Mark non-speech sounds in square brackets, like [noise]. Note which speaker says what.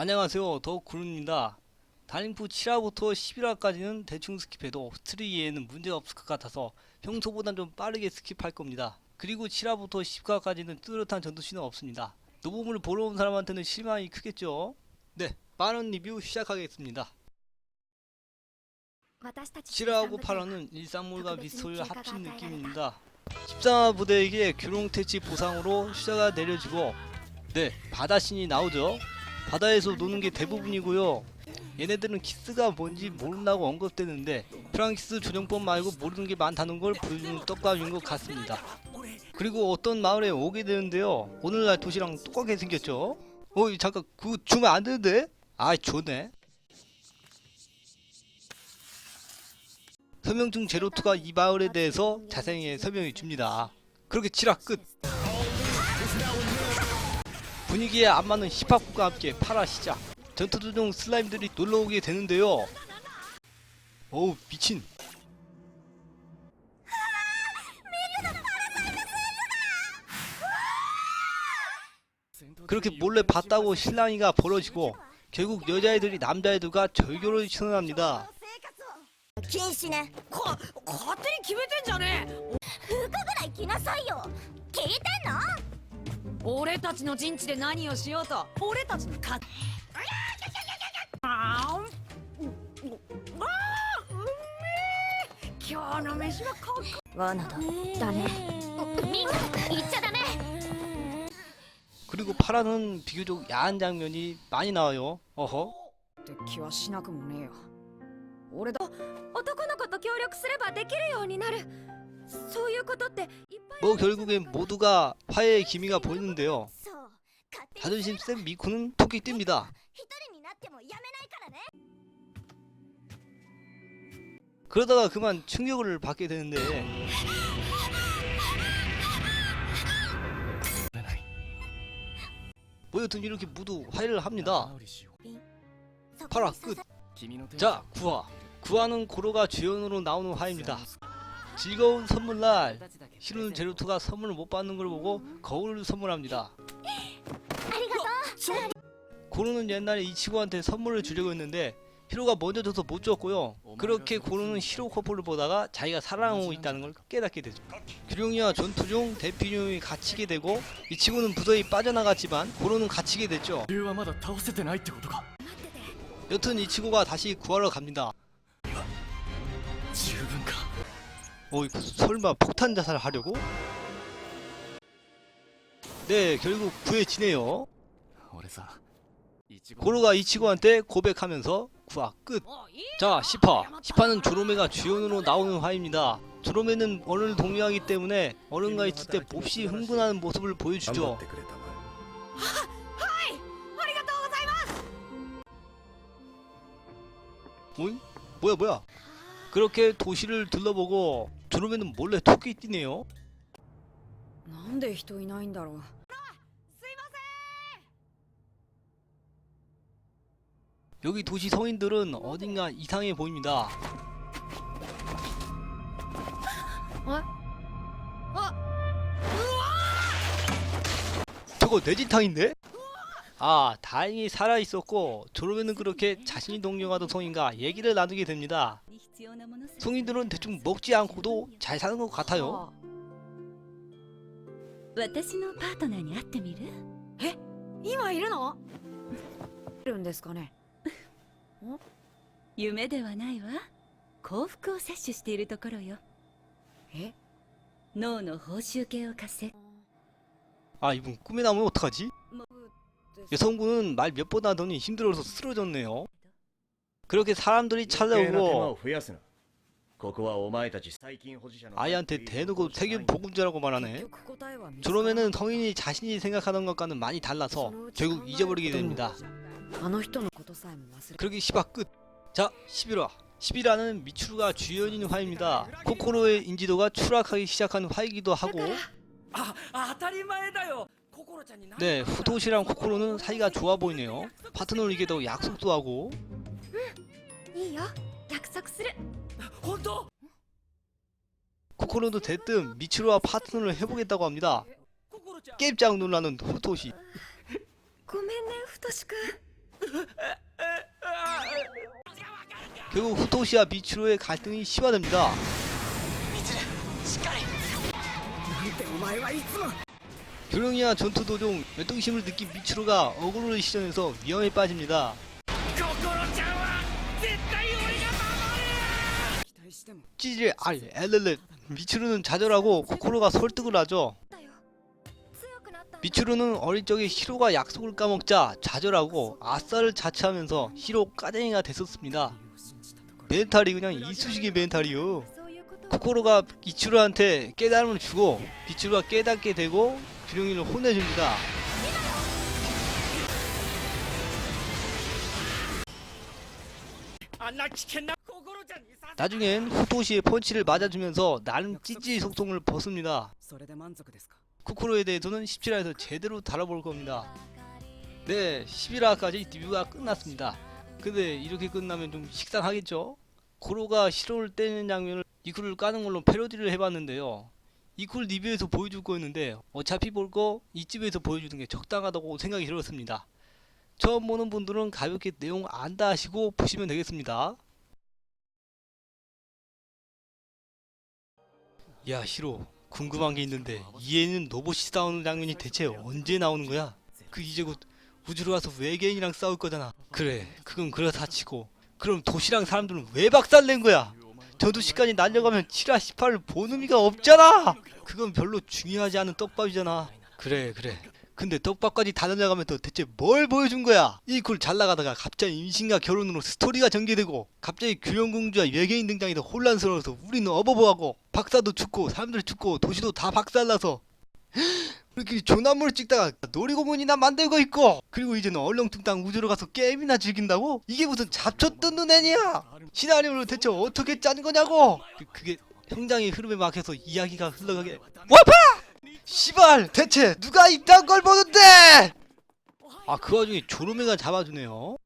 Speaker 1: 안녕하세요. 더구루입니다. 다림프 7화부터 11화까지는 대충 스킵해도 스트리기에는 문제가 없을 것 같아서 평소보단 좀 빠르게 스킵할 겁니다. 그리고 7화부터 10화까지는 뚜렷한 전투씬은 없습니다. 노봄을 보러 온 사람한테는 실망이 크겠죠? 네, 빠른 리뷰 시작하겠습니다. 7화하고 8화는 일상물과 미스토리를 합친 느낌입니다. 13화 부대에게 교롱태치 보상으로 휴자가 내려지고 네, 바다신이 나오죠. 바다에서 노는 게 대부분이고요. 얘네들은 키스가 뭔지 모른다고 언급되는데 프랑키스 조정법 말고 모르는 게 많다는 걸 보여주는 떡밥인 것 같습니다. 그리고 어떤 마을에 오게 되는데요. 오늘날 도시랑 똑같게 생겼죠. 어, 잠깐 그거 주면 안 되는데? 아, 좋네. 설명 중 제로투가 이 마을에 대해서 자세히 설명해 줍니다. 그렇게 칠화 끝. 분위기에 안 맞는 힙합과 함께 파라 시작. 전투 중 슬라임들이 놀러 오게 되는데요. 어우 미친. 그렇게 몰래 봤다고 실랑이가 벌어지고 결국 여자애들이 남자애들과 절교를 신청합니다.
Speaker 2: 禁止ね
Speaker 3: か勝手に決めてんじゃね
Speaker 2: 服ぐらい着なさいよ聞いてんの
Speaker 3: え 俺たちの陣地で何をしようと俺たちの勝あーうんあーうめえ今日の飯はここ
Speaker 2: 罠だだねみんな言っちゃダメ
Speaker 1: 그리고 파라는 비교적 야한 장면이 많이 나와요. 어허.
Speaker 3: って気はしなくもねえよ俺だ
Speaker 2: 男の子と協力すればできるようになるそういうことっていっぱい
Speaker 1: 뭐 결국엔 모두가 화해의 기미가 보이는데요. 자존심 센 미쿠는 토끼띠입니다. 그러다가 그만 충격을 받게 되는데 모여든 이렇게 모두 화해를 합니다. 8화 끝! 자, 9화! 구화는 고로가 주연으로 나오는 화입니다. 즐거운 선물날 네, 신혼 제루토가 선물을 못 받는 걸 보고 거울을 선물합니다. 고루는 옛날에 이치고한테 선물을 주려고 했는데 히로가 먼저 줘서 못 줬고요. 그렇게 고루는 히로 커플을 보다가 자기가 사랑하고 있다는 걸 깨닫게 되죠. 규룡이와 전투 중 대피룡이 갇히게 되고 이 친구는 무더히 빠져나갔지만 고루는 갇히게 됐죠. 여튼 이치고가 다시 구하러 갑니다. 어 설마 폭탄 자살을 하려고? 네 결국 구해지네요
Speaker 4: 그래서
Speaker 1: 고로가 이치고한테 고백하면서 구하 끝! 자 시파. 시파는 조로메가 주연으로 나오는 화입니다 조로메는 어른을 동의하기 때문에 어른과 있을 때 몹시 흥분하는 모습을 보여주죠
Speaker 3: 오잉?
Speaker 1: 어? 뭐야 뭐야 그렇게 도시를 둘러보고 조로메는 몰래 토끼 뛰네요.
Speaker 3: なんで人いないんだろうすいま
Speaker 1: 여기 도시 성인들은 어딘가 이상해 보입니다. 저거 뇌진탕인데? 아 다행히 살아 있었고 조로메는 그렇게 자신이 동경하던 성인과 얘기를 나누게 됩니다. 성인들은 대충 먹지 않고도 잘 사는 것
Speaker 3: せん
Speaker 1: 같아요.
Speaker 5: 私のパートナーに会ってみる
Speaker 3: 今いるのいるんですかね
Speaker 5: 夢ではないわ幸福を摂取しているところよ
Speaker 3: え
Speaker 5: 脳の報酬系を貸せ
Speaker 1: 아 이분 꿈에 나오면 어떡하지? 여성분은 말 몇 번 하더니 힘들어서 쓰러졌네요. 그렇게 사람들이 찾아오고 아이한테 대놓고 세균 복음자라고 말하네. 저러면은 성인이 자신이 생각하던 것과는 많이 달라서 결국 잊어버리게 됩니다. 그러기 시바 끝. 자, 11화. 11화는 미추루가 주연인 화입니다. 코코로의 인지도가 추락하기 시작한 화이기도 하고 네, 후토시랑 코코로는 사이가 좋아 보이네요. 파트너를 이게 더 약속도 하고
Speaker 2: いいよ約束する
Speaker 4: 本当
Speaker 1: 코코로도 대뜸 미추루와 파트너를 해보겠다고 합니다.
Speaker 4: 心ちゃん
Speaker 1: 깜짝 놀라는 후토시.
Speaker 2: ごめんね太志くん
Speaker 1: 결국 후토시와 미츠루의 갈등이 심화됩니다.
Speaker 3: なんてお前はいつも
Speaker 1: 교령이와 전투 도중 열등심을 느낀 미츠루가 어그로를 시전해서 위험에 빠집니다.
Speaker 4: 心ちゃんは絶対俺が守る
Speaker 3: 期待しても
Speaker 1: 찌질 아니 엘렐레 미츠루는 좌절하고 코코로가 설득을 하죠.
Speaker 2: だよ強くなったんだ
Speaker 1: 미츠루는 어릴 적에 히로가 약속을 까먹자 좌절하고 아싸를 자처하면서 히로 까쟁이가 됐었습니다. 멘탈이 그냥 이쑤시개 멘탈이요.
Speaker 2: そういうことを
Speaker 1: 코코로가 미츠루한테 깨달음을 주고 미츠루가 깨닫게 되고 규룡이를 혼내줍니다. 나중엔 후토시의 펀치를 맞아주면서 나름 찌찌 속성을 벗습니다. 쿠쿠로에 대해서는 17화에서 제대로 다뤄볼 겁니다. 네, 11화까지 리뷰가 끝났습니다. 근데 이렇게 끝나면 좀 식상하겠죠? 고로가 시로를 떼는 장면을 이쿨을 까는 걸로 패러디를 해봤는데요. 이쿨 리뷰에서 보여줄 거였는데 어차피 볼 거 이집에서 보여주는 게 적당하다고 생각이 들었습니다. 처음 보는 분들은 가볍게 내용 안다 하시고 보시면 되겠습니다. 야 히로 궁금한 게 있는데 이해는 로봇이 싸우는 장면이 대체 언제 나오는 거야? 그 이제 곧 우주로 가서 외계인이랑 싸울 거잖아. 그래, 그건 그렇다 치고 그럼 도시랑 사람들은 왜 박살낸 거야? 전투 시간이 날려가면 7화 18을 본 의미가 없잖아. 그건 별로 중요하지 않은 떡밥이잖아. 그래, 그래. 근데 떡밥까지 다 날려가면 또 대체 뭘 보여준 거야? 이쿨 잘 나가다가 갑자기 임신과 결혼으로 스토리가 전개되고 갑자기 규령공주와 외계인 등장해서 혼란스러워서 우리는 어버버하고 박사도 죽고 사람들 죽고 도시도 다 박살나서 [gasps] 이렇게 조난물을 찍다가 놀이공원이나 만들고 있고 그리고 이제는 얼렁뚱땅 우주로 가서 게임이나 즐긴다고? 이게 무슨 잡초 뜯는 애니야 시나리오를 대체 어떻게 짠 거냐고 그, 그게 형장의 흐름에 막혀서 이야기가 흘러가게 와파! 시발 대체 누가 이딴 걸 보는데? 아 그 와중에 조로메가 잡아주네요